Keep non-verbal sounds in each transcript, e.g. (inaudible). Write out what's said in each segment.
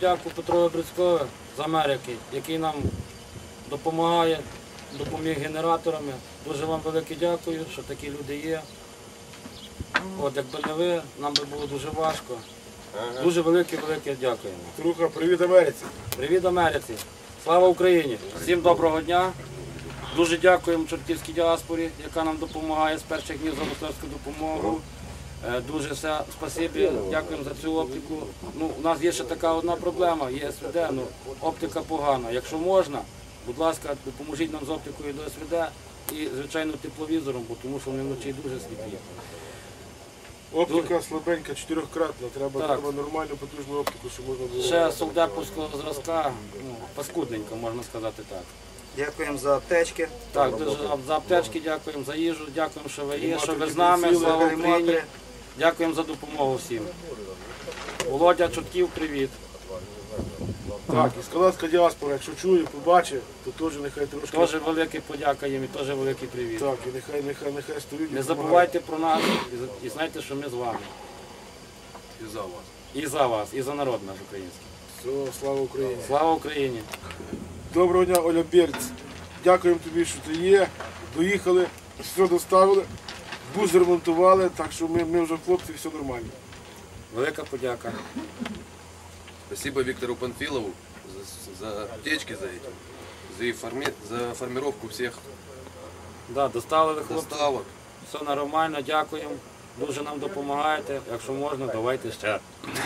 подяку Петрові Брицькове з Америки, який нам допомагає, допоміг генераторами. Дуже вам велике дякую, що такі люди є. От якби не ви, нам би було дуже важко. Дуже велике, велике дякуємо. Труха, привіт Америці. Привіт Америці! Слава Україні! Всім доброго дня! Дуже дякуємо чортівській діаспорі, яка нам допомагає з перших днів за государську допомогу. Е, Дуже все спасибі, дякуємо за цю оптику. Ну, у нас є ще така одна проблема, є СВД, ну, оптика погана. Якщо можна, будь ласка, допоможіть нам з оптикою до СВД і, звичайно, тепловізором, бо тому що вони вночі дуже сліпі. Оптика слабенька, чотирьохкратна. Треба, Так. треба нормальну потужну оптику, щоб можна було. Ще солдатського зразка, ну, паскудненько, можна сказати так. Дякуємо за аптечки. Так, дуже за аптечки дякуємо, за їжу, дякуємо, що ви є, що ви з нами, слава Україні. Дякуємо за допомогу всім. Володя Чутків, привіт. Так, і скалацька діаспора, якщо чує, побачить, то теж нехай трошки. Теж велика подяка їм і теж великий привіт. Так, і нехай, нехай, нехай стоїть. Не забувайте про нас і, за- і знайте, що ми з вами. І за вас. І за вас, і за народ наш український. Все, слава Україні. Слава Україні! Доброго дня, Оля Берць. Дякуємо тобі, що ти є. Доїхали, все доставили, бус ремонтували, так що ми, ми вже хлопці, все нормально. Велика подяка. Спасибо Виктору Панфилову за, за аптечки за этим, за, форми- за формировку всех Да, доставили хлопці. доставок. Все нормально, дякуємо. Дуже нам допомагаєте. Якщо можна, давайте ще.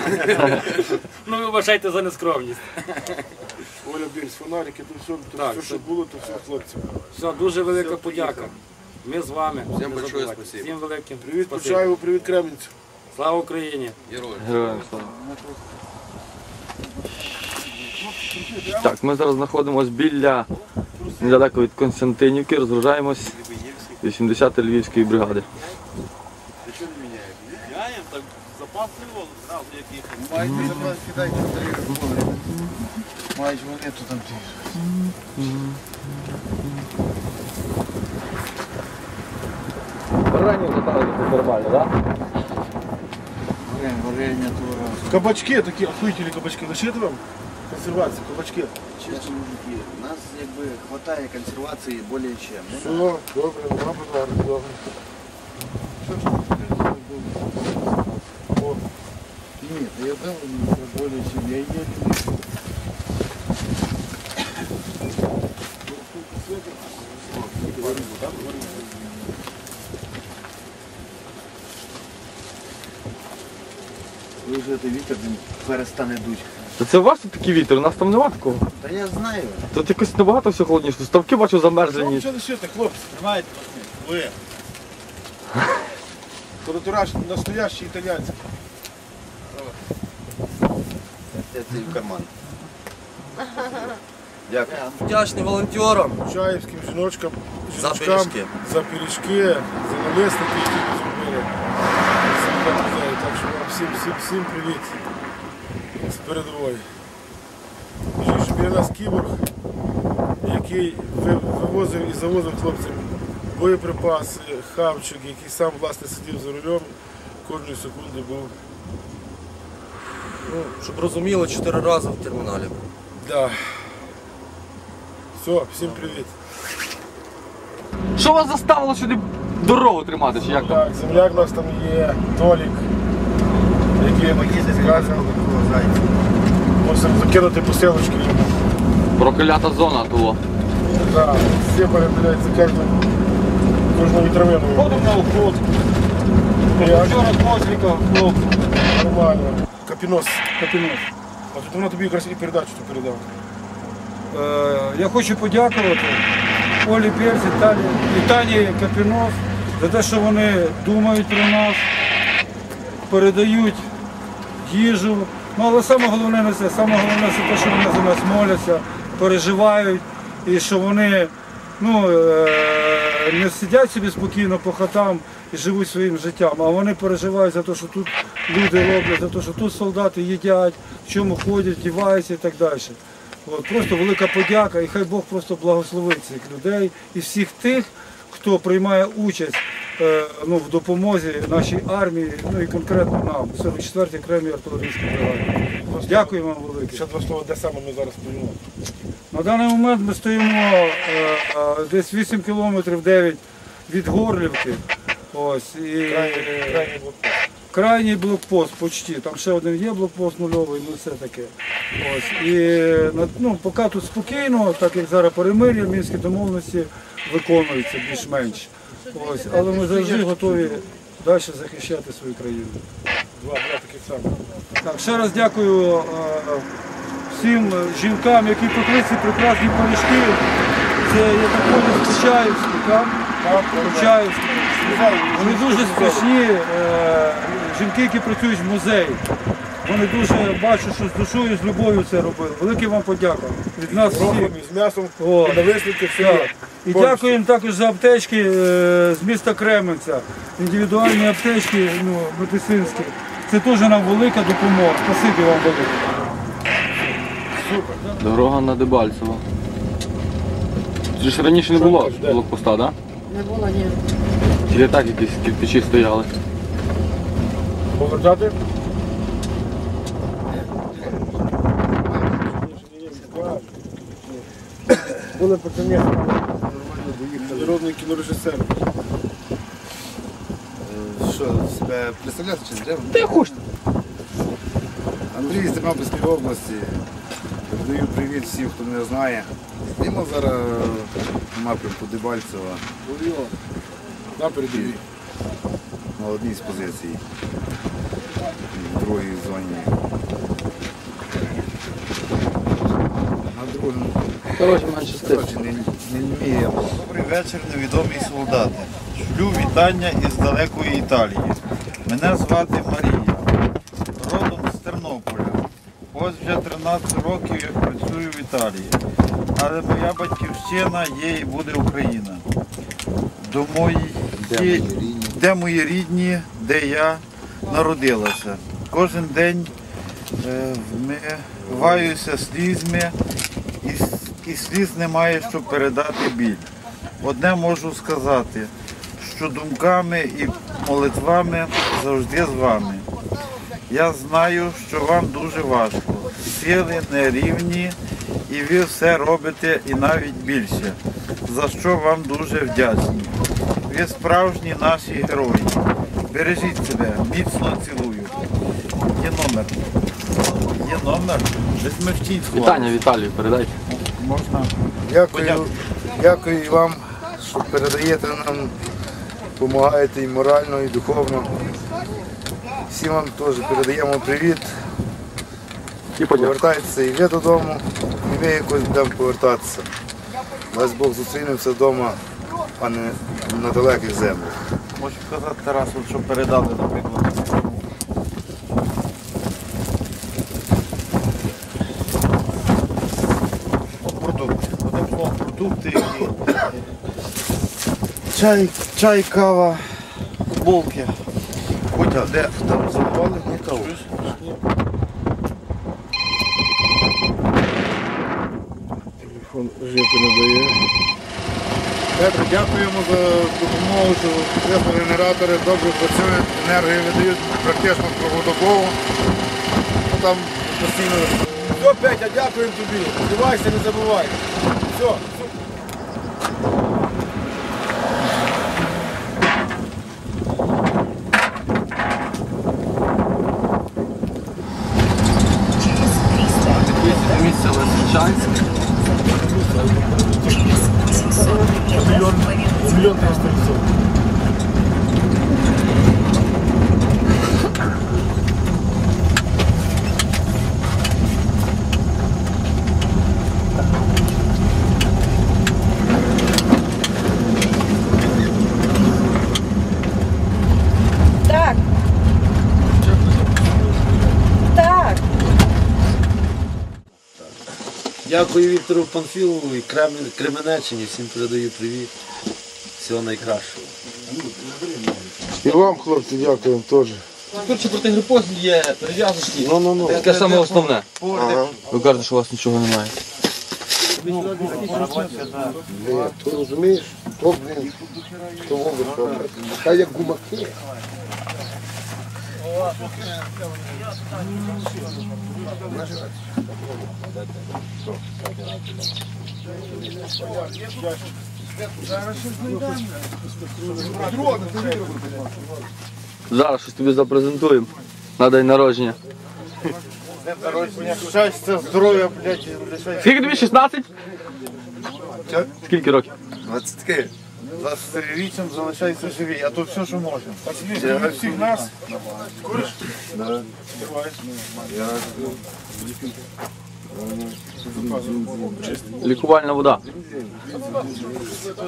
(laughs) ну ви вважайте за нескромність. Оля Берць, фонарики, то все, то Так, все, що було, то все хлопцям. Все, дуже велика подяка. Ми з вами. Всім Не большое забувайте. спасибо. Всім великим. Привіт спасибо. Почаєву, привіт Кременцю. Слава Україні! Героям слава. Так, ми зараз знаходимося біля недалеко від Константинівки, розгружаємось 80-ї Львівської бригади. Мають монету там. Ранні летали нормально, так? Варення тура. Кабачки такі охуїтельні кабачки. Лишити вам? Консервація, кабачки. Чесно, мужики, нас якби хватає консервації більше чим. Все, добре, нема базару, добре. Що ж ти? О, Ні, та я дав мені більше чим. Я її Ви вже той вітер він перестане дуть. Та це у вас тут такий вітер, у нас там нема такого. Та я знаю. Тут якось набагато все холодніше. Ставки бачу що замерзлені. ще лишити, хлопці? Тримайте, ви. То настоящий італійський. Це цей в карман. Дякую. Вдячний волонтерам Чаївським жіночкам, За жіночкам пиріжки. за пиріжки, за налисники, які ми зробили. Так що вам всім, всім, всім привіт з передової. Іншим, біля нас кіборг, який вивозив і завозив хлопцям боєприпаси, хавчик, який сам власне сидів за рулем, кожної секунди був. Ну, щоб розуміло, чотири рази в терміналі. Да. Все, всім привіт. Що вас заставило сюди дорогу тримати, чи як там? Так, земляк у нас там є, Толік, який такий сказав. Мусимо закинути посилочки йому. Проклята зона було. Так, всі передають за кожну, кожну вітровину. Ходимо на охот. Вчора Мосліком, хлопці. Нормально. Капінос. Капінос. А тут вона тобі якраз і передачу ту передав. Е, Я хочу подякувати Олі Берзі, Талі і Тані Капінос за те, що вони думають про нас, передають їжу. Ну, але саме головне не це, саме головне це те, що вони за нас моляться, переживають і що вони ну, е, не сидять собі спокійно по хатам і живуть своїм життям, а вони переживають за те, що тут люди роблять, за те, що тут солдати їдять, в чому ходять, діваються і так далі. От, просто велика подяка і хай Бог просто благословить цих людей і всіх тих, хто приймає участь е, ну, в допомозі нашій армії, ну і конкретно нам, 44-й окремій артилерійській бригаді. Дякую вам велике. Ще два слова, де саме ми зараз стоїмо. На даний момент ми стоїмо е, е, десь 8 кілометрів 9 від Горлівки. Ось, і, Крайній, крайній блокпост. Крайній блокпост почти. Там ще один є блокпост нульовий, ну все таке. Ось. І ну, поки тут спокійно, так як зараз перемир'я, мінські домовленості виконуються більш-менш. Ось. Але ми завжди готові далі захищати свою країну. Два, два таких самих. Так, ще раз дякую е, всім жінкам, які пекли ці прекрасні пиріжки. Це я так понял, з так? Почаївські. Вони дуже смішні. е, Жінки, які працюють в музеї. Вони дуже бачу, що з душою, з любов'ю це робили. Велике вам подяка. Від нас всіх. З м'ясом, О. і нависники, все Так. є. І Повністю. дякуємо також за аптечки е, з міста Кременця. Індивідуальні аптечки ну, медицинські. Це теж нам велика допомога. Спасибі вам велике. Дорога на Дебальцево. Це ж раніше не було блокпоста, так? Да? Не було ні. Тільки так якісь кирпичі стояли. Повертати? Були пацани, нормально доїхали. Народний кінорежисер. Що, себе представляти чи не треба? Та хочете. Андрій з Тернопільської області. Передаю привіт всім, хто мене знає. Стоїмо зараз в напрямку Дебальцева На передовій. на одній з позицій. В другій зоні. На другому Коротше, коротше, не, не вміємо. Добрий вечір, невідомі солдати. Шлю вітання із далекої Італії. Мене звати Марія. Родом з Тернополя. Ось вже 13 років як працюю в Італії. Але моя батьківщина є і буде Україна. До мої... Де мої рідні, де я народилася. Кожен день е, вмиваюся слізьми і, і сліз немає, щоб передати біль. Одне можу сказати, що думками і молитвами завжди з вами. Я знаю, що вам дуже важко. Сили нерівні, і ви все робите і навіть більше. За що вам дуже вдячні. Ви справжні наші герої. Бережіть себе, міцно цілую. Є номер. Є номер. Десь ми втіть Вітання Віталію передайте. Можна. Дякую, дякую вам, що передаєте нам, допомагаєте і морально, і духовно. Всім вам теж передаємо привіт. І. Повертайтеся і ви додому, і ми якось будемо повертатися. Дасть Бог зустрінемося вдома, а не на далеких землях. Можу сказати Тарасу, що передали, наприклад. Продукти. Одним словом, продукти чай, чай, кава, футболки. Хотя де там забували? Ні, каву. Телефон жити не дає. Петро, дякуємо за допомогу, що підтримали генератори, добре працюють, енергію видають практично круглодобово. Ну, Там постійно. Все, Петя, дякуємо тобі. Сподівайся, не забувай. Все. Дякую Віктору Панфілову і Кременеччині. Всім передаю привіт. Всього найкращого. І вам, хлопці, дякуємо теж. Коротше, протигрипоз є перев'язочки. Ну, ну, ну. Таке саме основне. Ви кажете, що у вас нічого немає. Ти розумієш? То, блін, то вовк, хай як гумаки. Зараз щось тобі запрезентуємо на день народження. Щастя, здоров'я, блядь, Скільки тобі 16? Скільки років? 20 20-річним залишайся живі, а то все, що можемо. Для всіх нас. Лікувальна вода.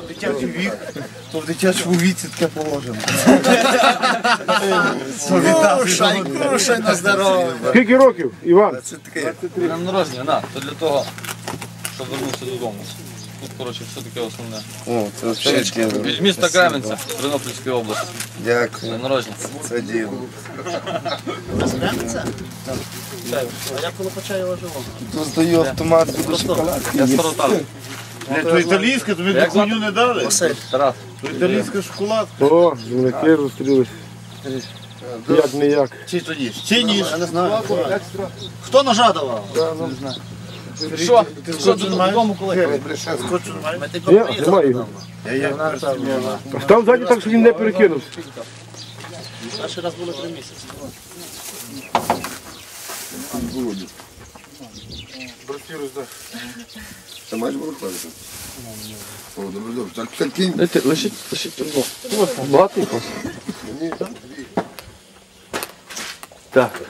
Дитячий вік, то в дитячому віці таке положено. Кушай на здоров'я. Скільки років, Іван? День народження, на, то для того, щоб вернувся додому. Тут, коротше, все таке основне. О, це взагалі Від міста Кременця, Тернопільської області. Дякую. Народження. Це діло. Тут стою автомат, буду шоколадки. Я старотар. То італійське, тобі таку хуйню не дали? Тарас. То італійська шоколад. О, земляки зустрілись. Як не як. Чи то ніж? Чи ніж? Я не знаю. Хто ножа давав? Що? Що маєш? коли? Як А Став ззаді так, щоб він не перекинувся. Це маєш виходити? О, добре, добре. Так, так кинь. Дайте, лишіть, лишіть одну. Багато їх у вас? Так.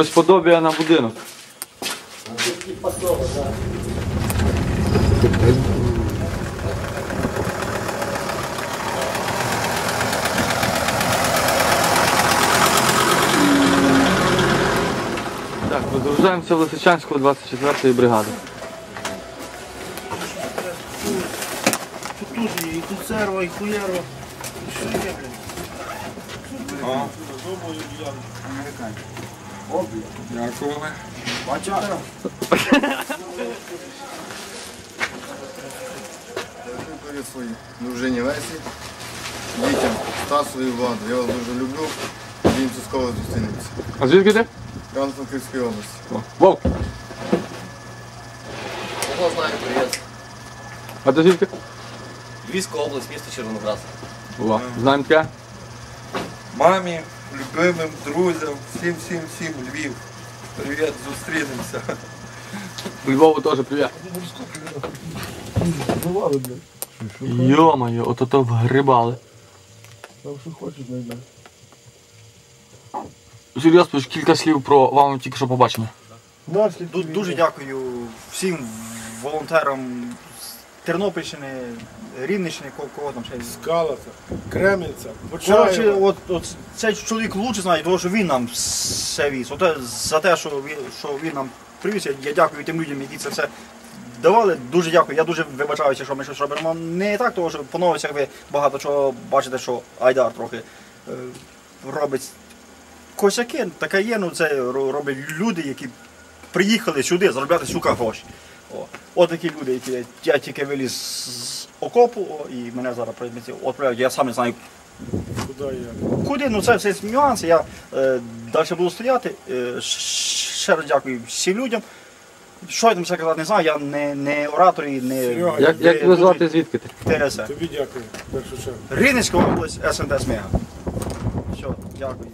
Щось подобає на будинок. Так, вигружаємося в Лисичанську 24-ї бригади. Тут і тут серва, і хуєрва. Що є, блін? Привіт своїй дружині Лесі, дітям Стасу і Владу. Я вас дуже люблю. Дім скоро зустрінемося. А звідки ти? Івано-Франківської області. О, Вовк. Кого знаю, привіт. А ти звідки? Львівська область, місто Червоноград. О, знаємо таке? Мамі, любимим друзям, всім, всім, всім Львів. Привіт, зустрінемося. Львову теж привіт. Йо-моє, ото то вгрибали. Серйозно, пиш кілька слів про вам тільки що побачення. Дуже дякую всім волонтерам Тернопільщини, Рівненщини, кого, там ще є. Скалата, Кременця, Коротше, Почаєва. от, от цей чоловік лучше знає, тому що він нам все віз. От, за те, що він, що він нам привіз, я, я дякую тим людям, які це все давали. Дуже дякую. Я дуже вибачаюся, що ми щось робимо не так, тому що по новостях ви багато чого бачите, що Айдар трохи е, робить косяки. Таке є, ну це ро- роблять люди, які приїхали сюди заробляти сука гроші. О, от такі люди, які я, тільки виліз з окопу, о, і мене зараз приймуть, відправляють. Я сам не знаю, Куди я? Куди? Ну це все нюанси. Я е, далі буду стояти. Е, ще раз дякую всім людям. Що я там ще казати, не знаю, я не, не оратор і не Серега, Як, як тебе звати, звідки ти? ТРС. Тобі дякую, в першу чергу. Рівненська область, СНТ СМЕГА. Все, дякую.